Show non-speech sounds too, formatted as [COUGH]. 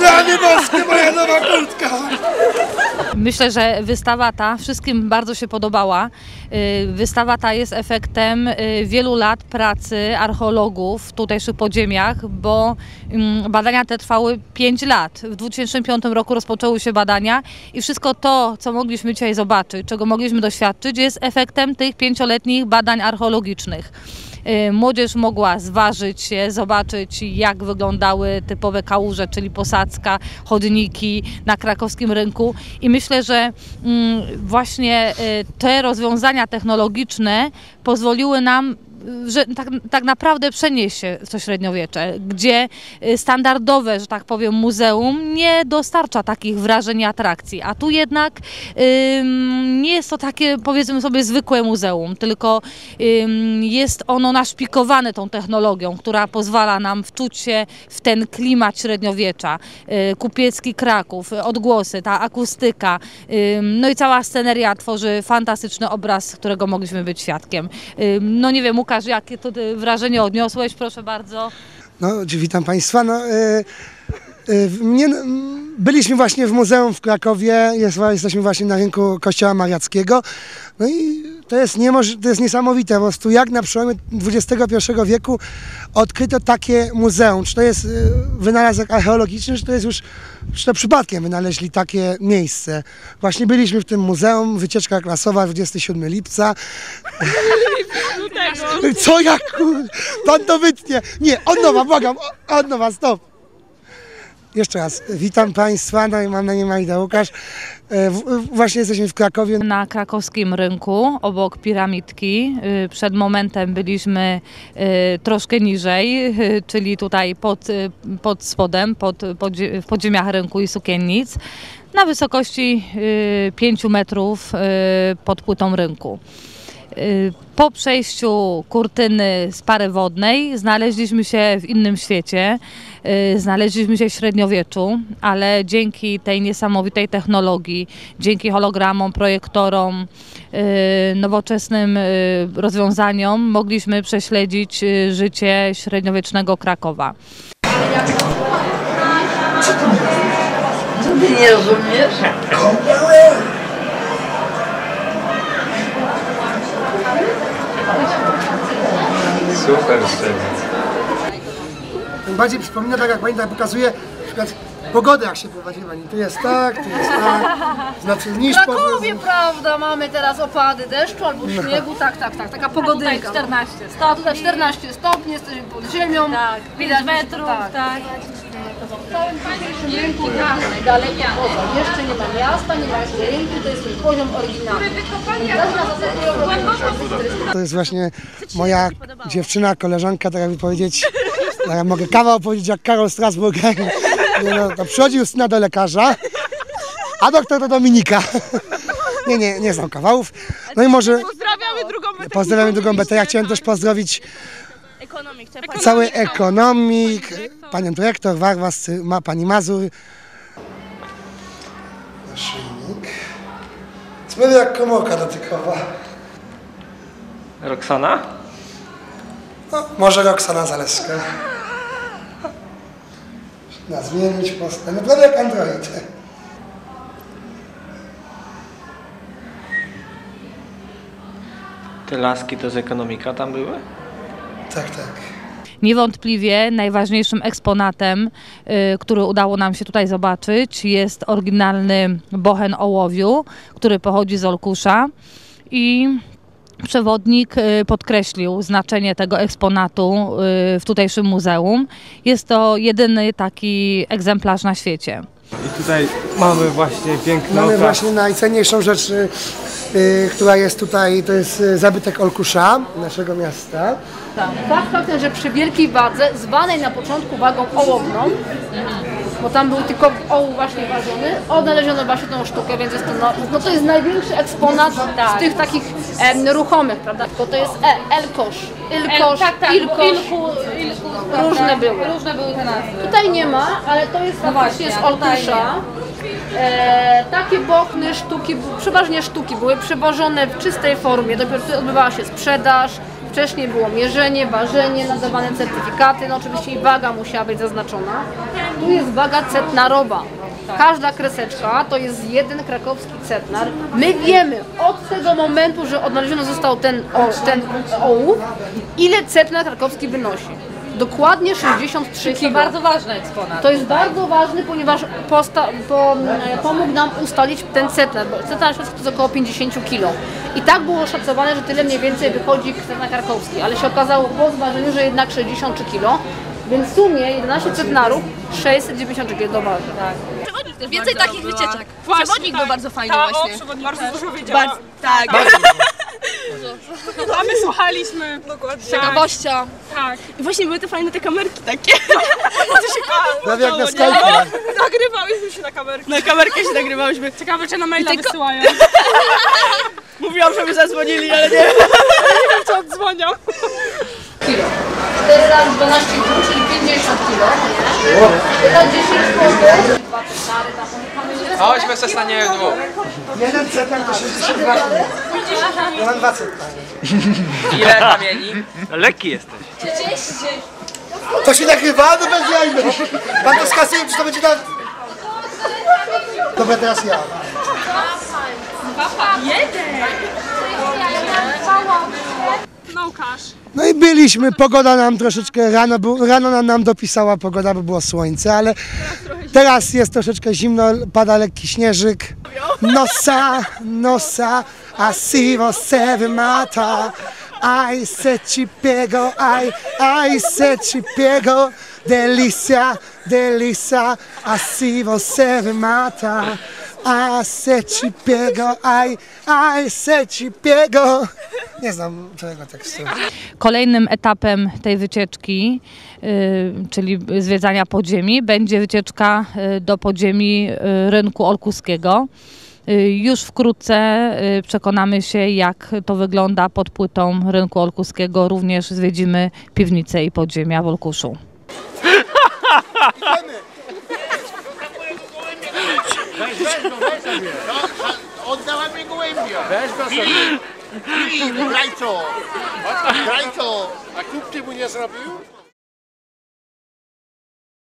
Rany boskie, moja nowa kurtka! Myślę, że wystawa ta wszystkim bardzo się podobała. Y, Wystawa ta jest efektem y, wielu lat pracy archeologów w tutejszych podziemiach, bo mm, badania te trwały 5 lat. W 2005 roku rozpoczęły się badania i wszystko to, co mogliśmy dzisiaj zobaczyć, czego mogliśmy doświadczyć, jest efektem tych pięcioletnich badań archeologicznych. Y, Młodzież mogła zważyć się, zobaczyć jak wyglądały typowe kałuże, czyli posadzka, chodniki na krakowskim rynku. I myślę, że mm, właśnie y, te rozwiązania technologiczne pozwoliły nam że tak, tak naprawdę przenieść się w to średniowiecze, gdzie y, standardowe, że tak powiem, muzeum nie dostarcza takich wrażeń i atrakcji, a tu jednak ym, nie jest to takie, powiedzmy sobie, zwykłe muzeum, tylko ym, jest ono naszpikowane tą technologią, która pozwala nam wczuć się w ten klimat średniowiecza, y, kupiecki Kraków, odgłosy, ta akustyka, ym, no i cała sceneria tworzy fantastyczny obraz, którego mogliśmy być świadkiem. No nie wiem, jakie to ty wrażenie odniosłeś, proszę bardzo. No, witam Państwa. No, e, e, w- mnie, byliśmy właśnie w muzeum w Krakowie, jest, jesteśmy właśnie na rynku Kościoła Mariackiego. No i to jest, niemoż, to jest niesamowite, po prostu jak na przełomie XXI wieku odkryto takie muzeum. Czy to jest e, wynalazek archeologiczny, czy to jest już, czy to przypadkiem wynaleźli takie miejsce. Właśnie byliśmy w tym muzeum, wycieczka klasowa 27 lipca. [LAUGHS] Co jak. Pan to wytnie. Nie, od nowa, błagam, od nowa, stop. Jeszcze raz, witam Państwa, no i mam na imię Majda Łukasz. E, Właśnie jesteśmy w Krakowie. Na krakowskim rynku, obok piramidki. Y, Przed momentem byliśmy y, troszkę niżej, y, czyli tutaj pod, pod spodem, pod, podzie- w podziemiach rynku i sukiennic, na wysokości 5 metrów pod płytą rynku. Y, Po przejściu kurtyny z pary wodnej znaleźliśmy się w innym świecie, y, znaleźliśmy się w średniowieczu, ale dzięki tej niesamowitej technologii, dzięki hologramom, projektorom, y, nowoczesnym rozwiązaniom mogliśmy prześledzić życie średniowiecznego Krakowa. Ty nie rozumiesz? Super szczerze. Tym bardziej przypomina, tak jak Pani tak pokazuje, na przykład pogodę jak się prowadzi Pani. Tu jest tak, tu jest tak. Znaczy niż W Krakowie, prawda, mamy teraz opady deszczu albo śniegu, tak, tak, tak, taka pogodynka. 14 A tutaj 14 stopni, jesteśmy pod ziemią. Tak, 5 metrów, tak. Rynku jasny, daleko poza. Jeszcze nie ma miasta, nie ma jeszcze rynku, to jest ten poziom oryginalny. To jest właśnie moja dziewczyna, koleżanka, tak jakby powiedzieć, tak jak mogę kawał powiedzieć jak Karol Strasburger. Nie no, to przychodzi Justyna do lekarza, a doktor do Dominika. Nie, nie, nie znam kawałów. No i może Pozdrawiamy drugą metę. pozdrawiamy drugą betę. Ja chciałem też pozdrowić Ekonomik. cały ekonomik, panią dyrektor, Warwas, ma pani Mazur. Naszyjnik. Słynie jak komórka dotykowa. Roxana? No, może Roxana Zaleska. Na zmienić postę. Naprawdę jak Android. Te laski to z ekonomika tam były? Tak, tak. Niewątpliwie najważniejszym eksponatem, y, który udało nam się tutaj zobaczyć, jest oryginalny bochen ołowiu, który pochodzi z Olkusza i przewodnik y, podkreślił znaczenie tego eksponatu y, w tutejszym muzeum. Jest to jedyny taki egzemplarz na świecie. I tutaj mamy właśnie piękny Mamy okaz. właśnie najcenniejszą rzecz, y, która jest tutaj, to jest zabytek Olkusza, naszego miasta. Fakt faktem, że przy wielkiej wadze, zwanej na początku wagą ołowną, bo tam był tylko ołów właśnie ważony, odnaleziono właśnie tą sztukę, więc jest to, no, no to jest największy eksponat z tych takich em, ruchomych, prawda? Bo to jest e, Elkosz, Ilkosz, Ilkosz, różne były. Różne były te nazwy. Tutaj nie ma, ale to jest z właśnie, tutaj Olkusza. E, takie bochny, sztuki, przeważnie sztuki były przewożone w czystej formie, dopiero odbywała się sprzedaż, wcześniej było mierzenie, ważenie, nadawane certyfikaty, no oczywiście i waga musiała być zaznaczona. Tu jest waga cetnarowa. Każda kreseczka to jest jeden krakowski cetnar. My wiemy od tego momentu, że odnaleziony został ten, o, ten ołów, ile cetnar krakowski wynosi. Dokładnie 63 To kg. bardzo ważny eksponat. To jest bardzo ważne, ponieważ posta, po, e, pomógł nam ustalić ten cetnar, bo cetnar na Śląsku to jest około 50 kg. I tak było szacowane, że tyle mniej więcej wychodzi cetnar karkowski, ale się okazało po zważeniu, że jednak 63 kg, więc w sumie 11 cetnarów 693 kg waży. Tak. Przewodnik Więcej takich wycieczek. Właśnie, Przewodnik tak. był bardzo fajny Ta, właśnie. O, przewodnik bardzo dużo wiedział. Bardzo, tak. A my słuchaliśmy. Dokładnie. Ciekawościa. Tak. I właśnie były te fajne te kamerki takie. Prawie [LAUGHS] jak na No, Skype. [LAUGHS] Nagrywałyśmy się na kamerkę. Na kamerkę się nagrywałyśmy. Ciekawe, czy na maila tylko- wysyłają. [LAUGHS] Mówiłam, żeby zadzwonili, ale nie. Co odzwonią. kilo. 4 razy 12 kg, czyli 50 kg. Teraz 10 kg. Dwa cetnary, tam Chodźmy se staniemy w dwóch. Jeden cetnar to 62 kg. Ja mam dwa cetnary. Ile kamieni? Lekki jesteś. To się nagrywa? No bez jajmy. Pan to skasuje, czy to będzie na... Dobra, teraz ja. No Łukasz. No i byliśmy, pogoda nam troszeczkę, rano, rano nam, nam dopisała pogoda, bo było słońce, ale teraz jest troszeczkę zimno, pada lekki śnieżyk. Nosa, nosa, a si você me mata. Ai, se ci piego, ai, ai, se ci piego. Delícia, delícia, a si você me mata. A se ci piego, ai, ai, se ci piego. Nie znam całego tekstu. Kolejnym etapem tej wycieczki, y, czyli zwiedzania podziemi, będzie wycieczka y, do podziemi y, rynku olkuskiego. Już wkrótce przekonamy się, jak to wygląda pod płytą rynku olkuskiego. Również zwiedzimy piwnicę i podziemia w Olkuszu. Oddałem mi gołębia. Weź go sobie. Filip, graj to. Graj to. A kup ty mu nie zrobił?